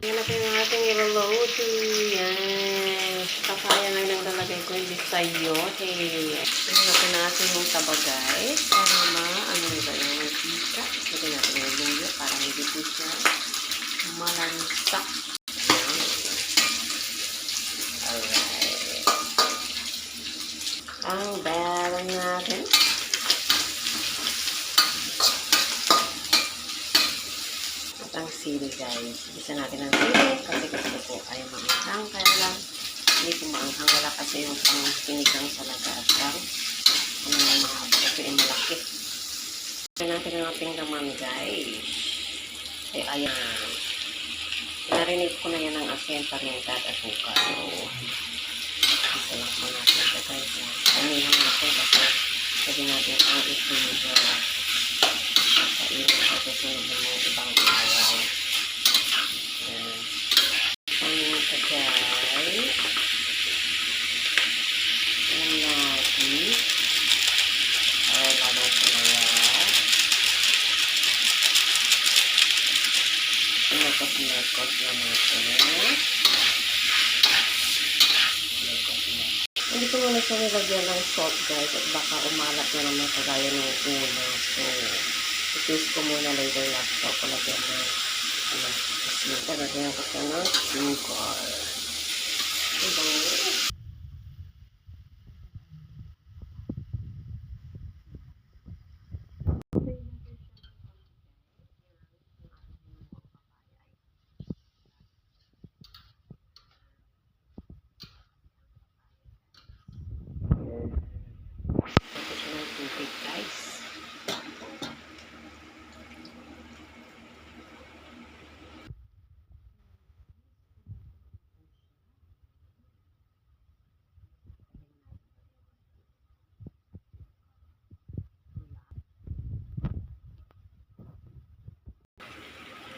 Yan natin yung ating iluluto. Yan. Papaya lang nang lalagay ko yung sayote. Yan natin natin yung taba guys. Para ma, ano ba yung mantika. Lagyan natin yung luya para hindi po siya malansa. Yan. Alright. Ang bala natin. At ang sili guys. Isa natin ang sili kasi gusto ko ay maanghang. Kaya lang hindi ko maanghang. Wala kasi yung pang sinigang sa lagasang. Ano yung mga ito yung malaki. Ito natin ang ating laman guys. Ay ayan. Narinig ko na yan ang asin, paminta at buka. So, isa lang po natin ito guys. Natin kasi sabi natin ang itinidor. Kainin ko sa sunod ng ibang araw. Ayan. Paminta guys. Ang lagi. Ay, lalong kumaya. Pinagkot-pinagkot na natin. Hindi ko muna siya nilagyan ng salt guys at baka umalat na naman kagaya ng una. So, i-taste ko muna later laptop ko lagyan ng ano, asin. Lagyan ko siya ng sugar. Diba? Tapos siya ng tubig guys.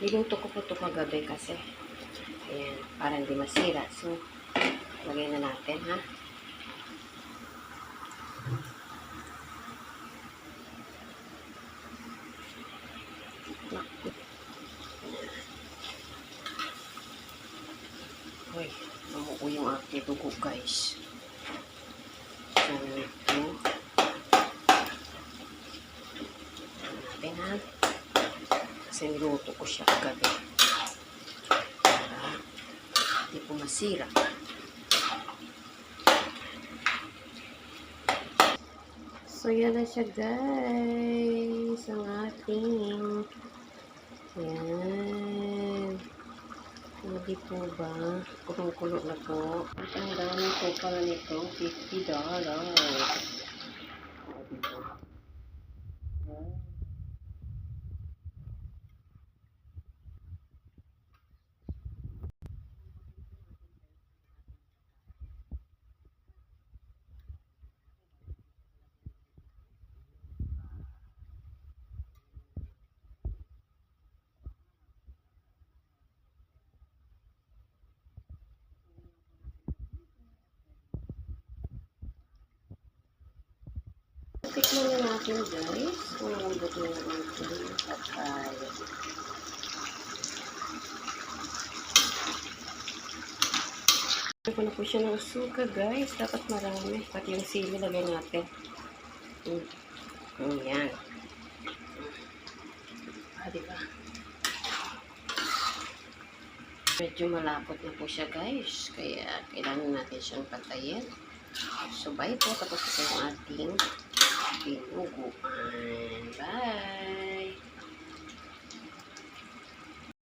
Niluto ko po ito kagabi kasi. Ayan, para hindi masira. So, lagay na natin ha. Uy, namuko yung ating dugo guys. So, ito. Natin ha. Kasi niluto ko siya kagabi. Hindi po masira. So, yan na siya guys. Ang ating yan. Hindi po ba? Kulong-kulo na po. Ang dami po pala nito, $50. dollars. O, dito. Yan. Tikman na natin guys. Kung lambot na yung ating papaya. Lagyan ko na po siya ng suka guys. Dapat marami. Pati yung sili lagyan natin. Mm. Mm, yan. Ah, diba? Medyo malapot na po siya guys. Kaya kailangan natin siyang patayin. So, bye po. Tapos ito yung ating binuguan. Bye!